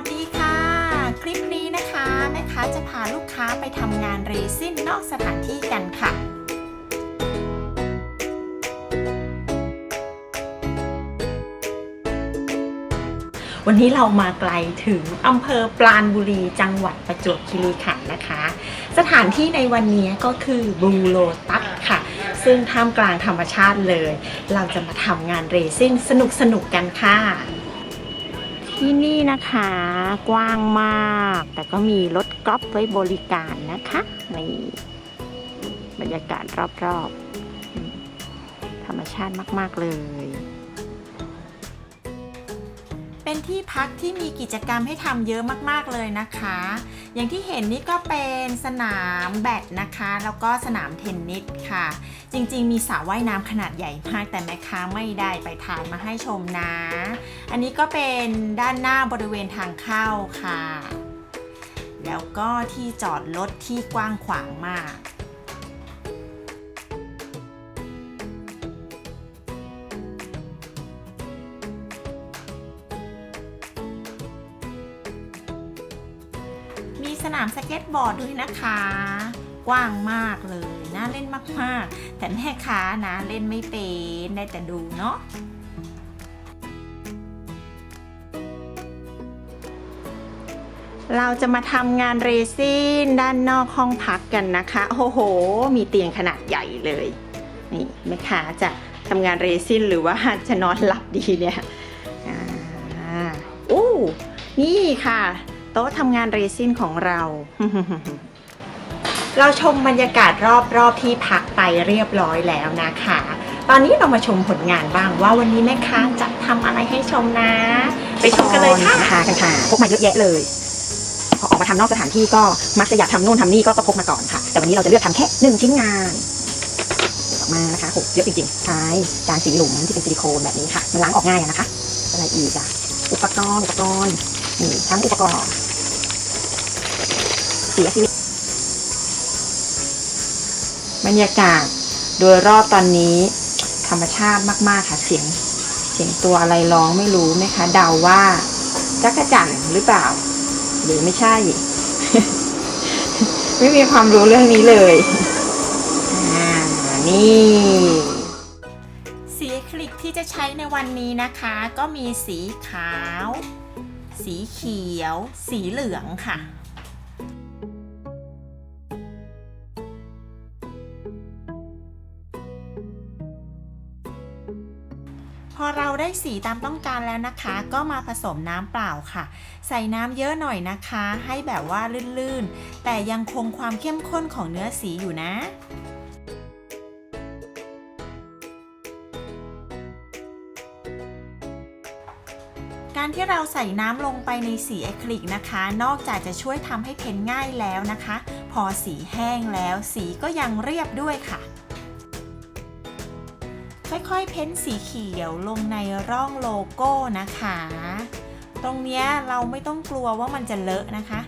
วัสดีค่ะ คลิปนี้นะคะแม่ค้าจะพาลูกค้าไปทำงานเรซินนอกสถานที่กันค่ะ วันนี้เรามาไกลถึงอำเภอปราณบุรีจังหวัดประจวบคีรีขันธ์นะคะ สถานที่ในวันนี้ก็คือบูโลตัสค่ะ ซึ่งท่ามกลางธรรมชาติเลย เราจะมาทำงานเรซินสนุกๆกันค่ะ ที่นี่นะคะกว้างมาก แต่ก็มีรถกอล์ฟไว้บริการนะคะนี่บรรยากาศรอบๆ ธรรมชาติมาก ๆ เลย เป็นที่พักที่มีกิจกรรมให้ทำเยอะมากๆเลยนะคะ อย่างที่เห็นนี่ก็เป็นสนามแบดนะคะ แล้วก็สนามเทนนิสค่ะ จริงๆ มีสระว่ายน้ำขนาดใหญ่มาก แต่แม่ค้าไม่ได้ไปถ่ายมาให้ชมนะ อันนี้ก็เป็นด้านหน้าบริเวณทางเข้าค่ะ แล้วก็ที่จอดรถที่กว้างขวางมาก สนามสเก็ตบอร์ดด้วยนะคะ กว้างมากเลย น่าเล่นมากๆ แต่แม่ค้านะเล่นไม่เป็นได้แต่ดูเนาะเราจะมาทำงานเรซินด้านนอกห้องพักกันนะคะโอ้โห มีเตียงขนาดใหญ่เลย นี่แม่ค้าจะทำงานเรซินหรือว่าจะนอนหลับดีเนี่ยอ่าอู้นี่ค่ะ ต๊ะทำงานเรซินของเรา เราชมบรรยากาศรอบๆที่พักไปเรียบร้อยแล้วนะคะ ตอนนี้เรามาชมผลงานบ้างว่าวันนี้แม่ค้าจะทำอะไรให้ชมนะ ไปชมกันเลยค่ะพากันค่ะพกมาเยอะแยะเลย พอออกมาทำนอกสถานที่ก็มักจะอยากทำนู่นทำนี่ก็ก็พกมาก่อนค่ะ แต่วันนี้เราจะเลือกทำแค่หนึ่งชิ้นงานออกมานะคะโหเยอะจริงๆใช้จานสีหลุมที่เป็นซิลิโคนแบบนี้ค่ะ มันล้างออกง่ายอะนะคะ อะไรอีกอะอุปกรณ์อุปกรณ์นี่ทั้งอุปกรณ์ สีอะคริลิกบรรยากาศโดยรอบตอนนี้ธรรมชาติมาก ๆ ค่ะเสียงเสียงตัวอะไรร้องไม่รู้ไหมคะเดาว่าจักรจั่นหรือเปล่า หรือไม่ใช่ ไม่มีความรู้เรื่องนี้เลยอ่านี่สีคริลิกที่จะใช้ในวันนี้นะคะ ก็มีสีขาว สีเขียว สีเหลืองค่ะ เราได้สีตามต้องการแล้วนะคะ ก็มาผสมน้ำเปล่าค่ะ ใส่น้ำเยอะหน่อยนะคะ ให้แบบว่าลื่นๆ แต่ยังคงความเข้มข้นของเนื้อสีอยู่นะการที่เราใส่น้ำลงไปในสีอะคริลิกนะคะ นอกจากจะช่วยทำให้เพ้นง่ายแล้วนะคะ พอสีแห้งแล้วสีก็ยังเรียบด้วยค่ะ ค่อยๆ เพ้นสีเขียวลงในร่องโลโก้นะคะ ตรงนี้เราไม่ต้องกลัวว่ามันจะเลอะนะคะ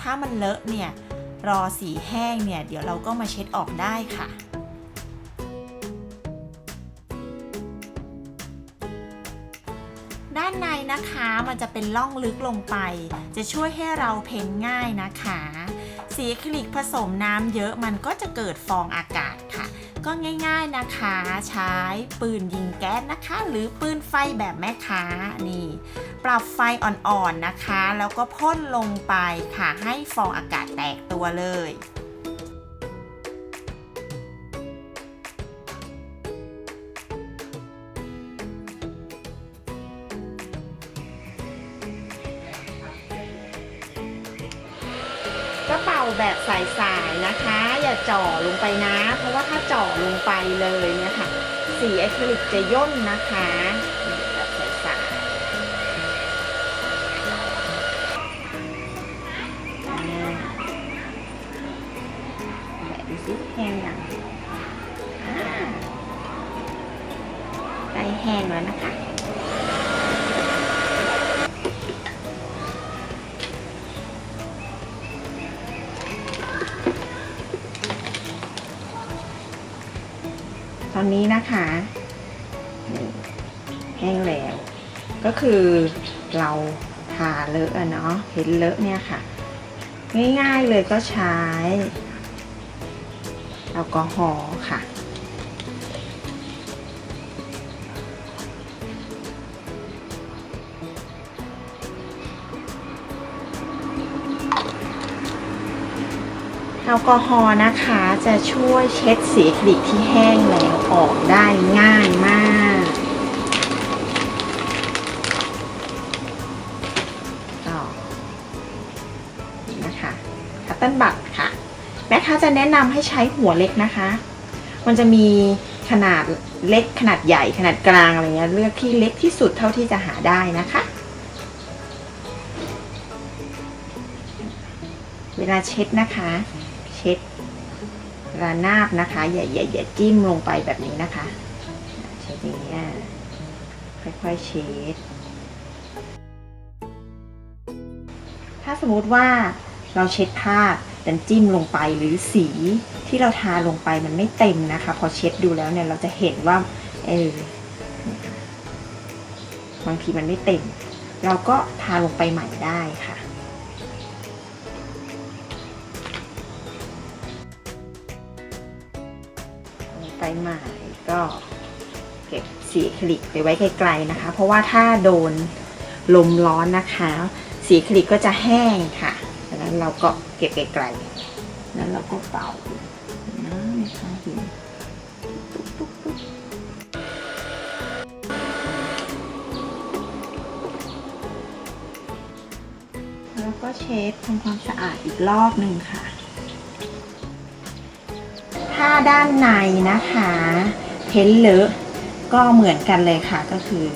ถ้ามันเลอะเนี่ยรอสีแห้งเนี่ยเดี๋ยวเราก็มาเช็ดออกได้ค่ะด้านในนะคะมันจะเป็นล่องลึกลงไป จะช่วยให้เราเพ้นง่ายนะคะ สีคลิกผสมน้ำเยอะมันก็จะเกิดฟองอากาศค่ะ ก็ง่ายๆนะคะ ใช้ปืนยิงแก๊สนะคะ หรือปืนไฟแบบแม่ค้านี่ ปรับไฟอ่อนๆนะคะ แล้วก็พ่นลงไปค่ะให้ฟองอากาศแตกตัวเลย แบบสายๆนะคะ อย่าจ่อลงไปนะ เพราะว่าถ้าจ่อลงไปเลยเนี่ยค่ะ สีอะคริลิกจะย่นนะคะแบบสายๆแบะดูสิแห้งยังใกล้แห้งแล้วนะคะ ตอนนี้นะคะแห้งแล้ว ก็คือเราทาเลอะเนาะเห็นเลอะเนี่ยค่ะ ง่ายๆเลยก็ใช้แอลกอฮอล์ค่ะ แอลกอฮอล์นะคะจะช่วยเช็ดสีคลิกที่แห้งแล้วออกได้ง่ายมากต่อนะคะคัตเติ้ลบัตค่ะ แม่ค้าจะแนะนำให้ใช้หัวเล็กนะคะ มันจะมีขนาดเล็กขนาดใหญ่ขนาดกลางอะไรเงี้ยเลือกที่เล็กที่สุดเท่าที่จะหาได้นะคะ เวลาเช็ดนะคะ ช็ดระนาบนะคะ อย่าอย่าอย่าจิ้มลงไปแบบนี้นะคะเช็ดอย่างเงี้ค่อยๆเช็ดถ้าสมมติว่าเราเช็ดพลาดดันจิ้มลงไปหรือสีที่เราทาลงไปมันไม่เต็มนะคะ พอเช็ดดูแล้วเนี่ยเราจะเห็นว่าเออบางทีมันไม่เต็ม เราก็ทาลงไปใหม่ได้ค่ะ ใหม่ก็เก็บสีอะคริลิกไปไว้ไกลๆนะคะ เพราะว่าถ้าโดนลมร้อนนะคะ สีอะคริลิกก็จะแห้งค่ะดังนั้นเราก็เก็บไกลๆแล้วเราก็เป่านะนะคะเห็นแล้วก็เช็ดทำความสะอาดอีกรอบหนึ่งค่ะ ถ้าด้านในนะคะเพ้นเลอะก็เหมือนกันเลยค่ะก็คือ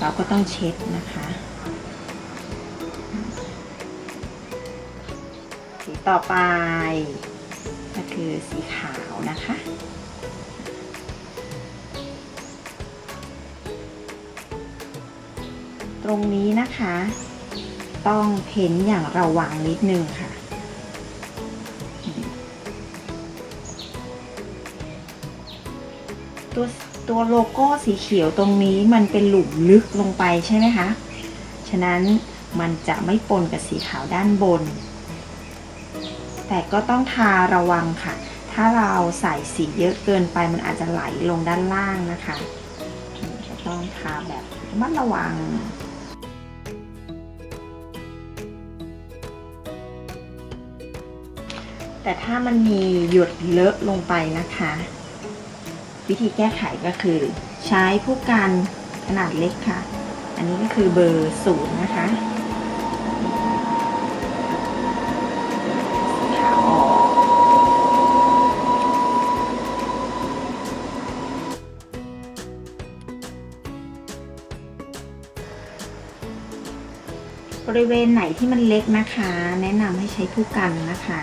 เราก็ต้องเช็ดนะคะสีต่อไป ก็คือสีขาวนะคะตรงนี้นะคะ ต้องเพ้นอย่างระวังนิดนึงค่ะ ตัวโลโก้สีเขียวตรงนี้มันเป็นหลุมลึกลงไปใช่ไหมคะ ฉะนั้นมันจะไม่ปนกับสีขาวด้านบน แต่ก็ต้องทาระวังค่ะ ถ้าเราใส่สีเยอะเกินไปมันอาจจะไหลลงด้านล่างนะคะก็ต้องทาแบบระมัดระวังแต่ถ้ามันมีหยดเลอะลงไปนะคะ วิธีแก้ไขก็คือใช้ผู้กันขนาดเล็กค่ะ อันนี้ก็คือเบอร์ศูนย์นะคะบริเวณไหนที่มันเล็กนะคะ แนะนำให้ใช้ผู้กันนะคะ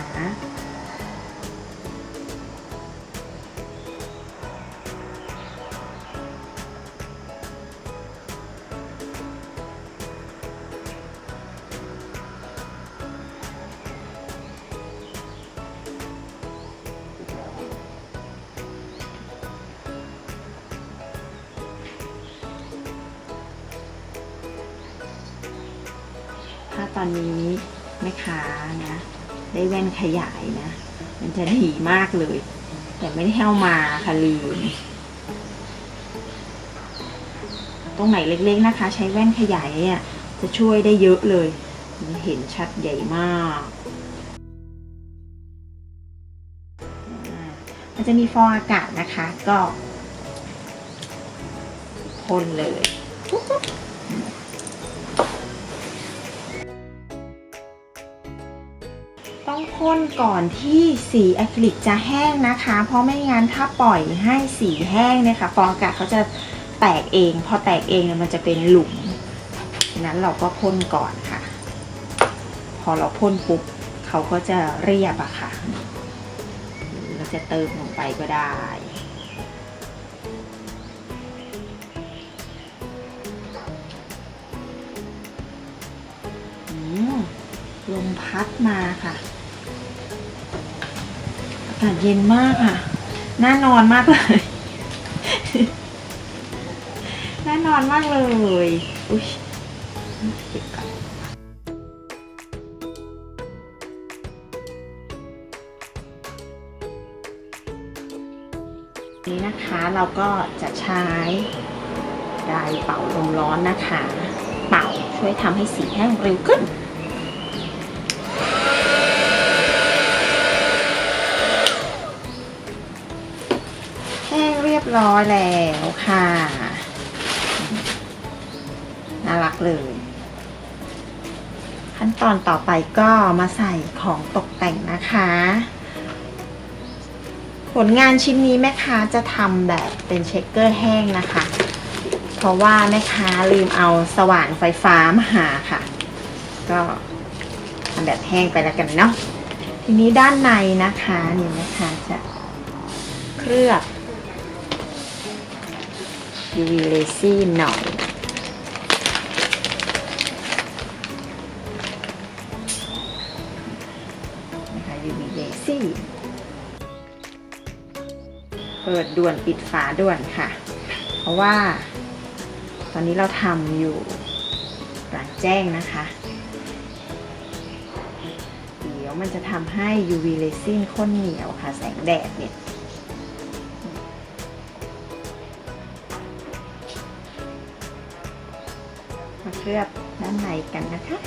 ขยายนะ มันจะดีมากเลย แต่ไม่ได้เอามาค่ะลืม ตรงไหนเล็กๆนะคะ ใช้แว่นขยายเนี่ยจะช่วยได้เยอะเลย เห็นชัดใหญ่มาก มันจะมีฟองอากาศนะคะก็พ่นเลย ต้องพ่นก่อนที่สีอะคริลิกจะแห้งนะคะ เพราะไม่งั้นถ้าปล่อยให้สีแห้งเนี่ยค่ะฟองอากาศเขาจะแตกเอง พอแตกเองเนี่ยมันจะเป็นหลุมนั้นเราก็พ่นก่อนค่ะ พอเราพ่นปุ๊บเขาก็จะเรียบอะค่ะเราจะเติมลงไปก็ได้ลมพัดมาค่ะาาศเย็นมากค่ะ น่านอนมากเลย น่านอนมากเลย อุ้ยนนี้นะคะเราก็จะใช้ไดเป่าลมร้อนนะคะ เป่าช่วยทำให้สีแห้งเร็วขึ้น ร้อยแล้วค่ะ น่ารักเลย ขั้นตอนต่อไปก็มาใส่ของตกแต่งนะคะ ผลงานชิ้นนี้แม่ค้าจะทำแบบเป็นเช็คเกอร์แห้งนะคะ เพราะว่าแม่ค้าลืมเอาสว่านไฟฟ้ามาหาค่ะ ก็ทำแบบแห้งไปแล้วกันเนาะทีนี้ด้านในนะคะนี่แม่ค้าจะเคลือบ UV resin หน่อย นะคะ UV resin เปิดด่วนปิดฝาด่วนค่ะ เพราะว่า ตอนนี้เราทำอยู่กลางแจ้งนะคะ เดี๋ยวมันจะทำให้ UV resin ข้นเหนียวค่ะ แสงแดดเนี่ย ลือบด้านในกันนะคะ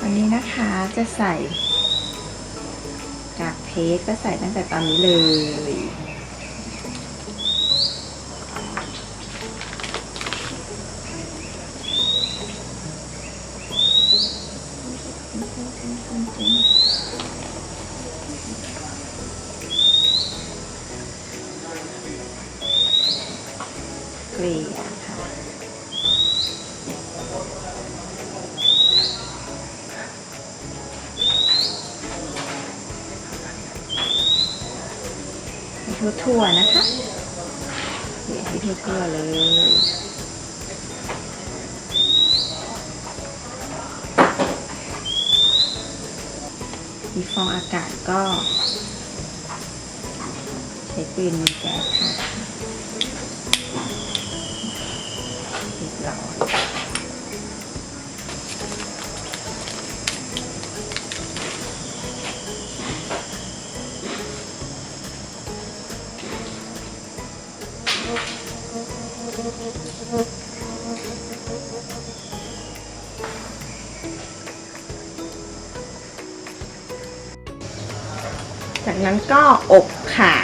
วันนี้นะคะจะใส่กากเพชรก็ใส่ตั้งแต่ตอนนี้เลย มีฟองอากาศก็ ใช้ปืนมือแก๊สค่ะ จากนั้นก็อบค่ะ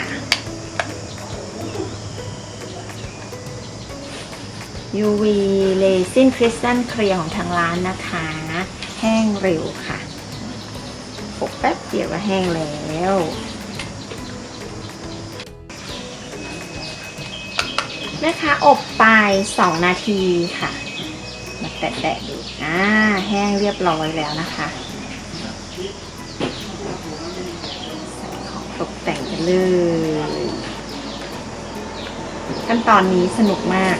UV Resin Crystal Clear ของทางร้านนะคะ แห้งเร็วค่ะ อบแป๊บเดียวก็แห้งแล้วนะคะอบไป 2 นาทีค่ะ มาแตะๆดูอ่าแห้งเรียบร้อยแล้วนะคะ ใส่ของตกแต่งกัน เลย ขั้นตอนนี้สนุกมาก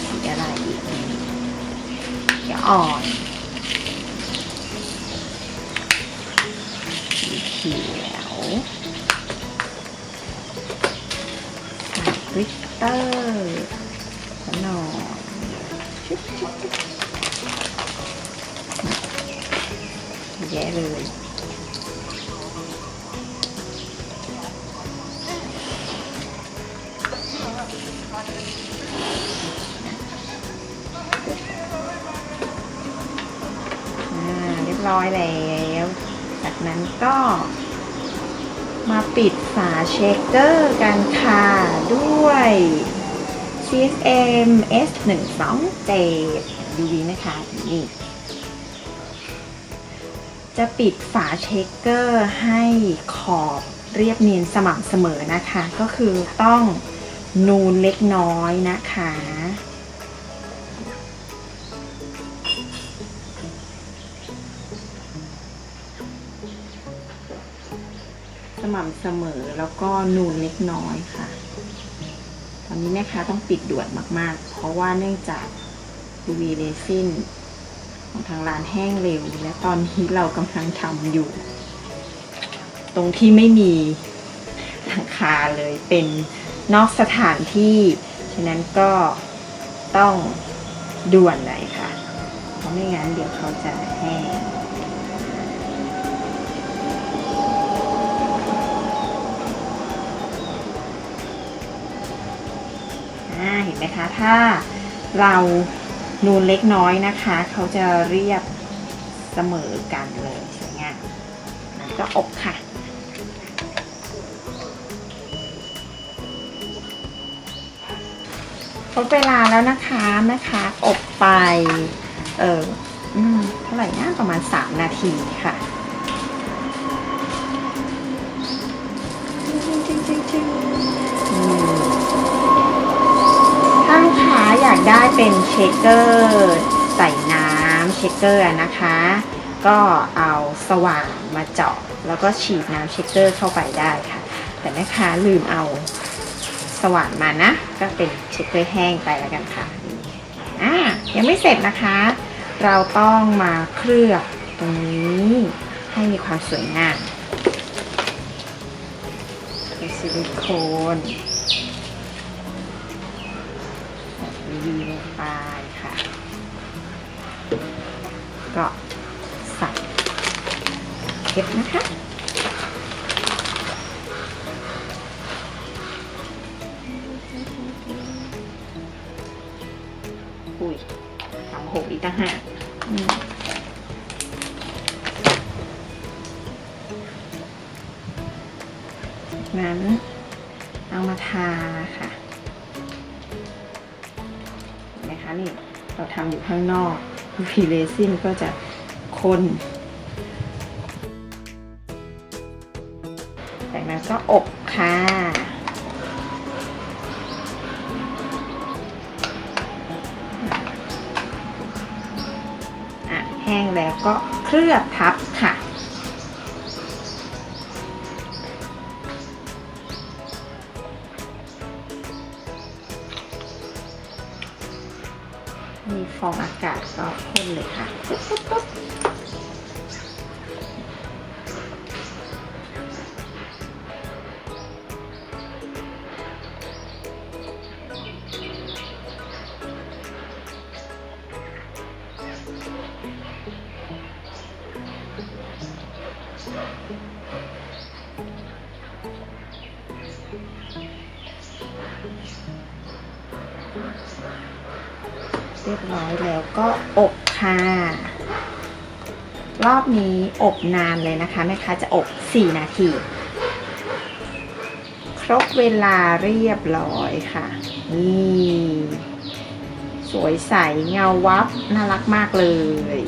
สีอะไรอีกเขียวอ่อนสีเขียวใส่กลิตเตอร์หน่อยชุบชุบชุบ แย่เลยเรียบร้อยแล้ว จากนั้นก็มาปิดฝาเชคเกอร์กันค่ะ ด้วย CSM S 1 2 7 UV นะคะนี่ จะปิดฝาเช็คเกอร์ให้ขอบเรียบเนียนสม่ำเสมอนะคะ ก็คือต้องนูนเล็กน้อยนะคะ สม่ำเสมอแล้วก็นูนเล็กน้อยค่ะ ตอนนี้แม่ค้าต้องปิดด่วนมากๆ เพราะว่าเนื่องจาก UV resin ของทางร้านแห้งเร็ว และตอนนี้เรากำลังทำอยู่ ตรงที่ไม่มีหลังคาเลยเป็นนอกสถานที่ ฉะนั้นก็ต้องด่วนเลยค่ะ เพราะไม่งั้นเดี๋ยวเขาจะแห้งเห็นไหมคะ ถ้าเรา นูนเล็กน้อยนะคะ เขาจะเรียบเสมอกันเลยสวยงามก็อบค่ะครบเวลาแล้วนะคะนะคะอบไป เอออืมเท่าไหร่นะประมาณ 3 นาทีค่ะอืมถ้าลูกค้าอยาก ได้เป็นเชคเกอร์ใส่น้ำเชคเกอร์นะคะ ก็เอาสว่านมาเจาะแล้วก็ฉีดน้ำเชคเกอร์เข้าไปได้ค่ะ แต่แม่ค้าลืมเอาสว่านมานะ ก็เป็นเชคเกอร์แห้งไปแล้วกันค่ะอ่ายังไม่เสร็จนะคะ เราต้องมาเคลือบตรงนี้ให้มีความสวยงามเป็นซิลิโคน แบบวีลงไปค่ะ ก็ใส่เก็บนะคะอุ้ยทำหกอีกต่างหากนั้นเอามาทาค่ะ ทำอยู่ข้างนอกพีเรซินก็จะคนจากนั้นก็อบค่ะอะแห้งแล้วก็เคลือบทับค่ะ ก็พ่นเลยค่ะปุ๊บปุ๊บปุ๊บเรียบร้อยแล้วก็อบ ค่ะ รอบนี้อบนานเลยนะคะแม่ค้าจะอบ 4 นาที ครบเวลาเรียบร้อยค่ะ นี่ สวยใสเงาวับ น่ารักมากเลย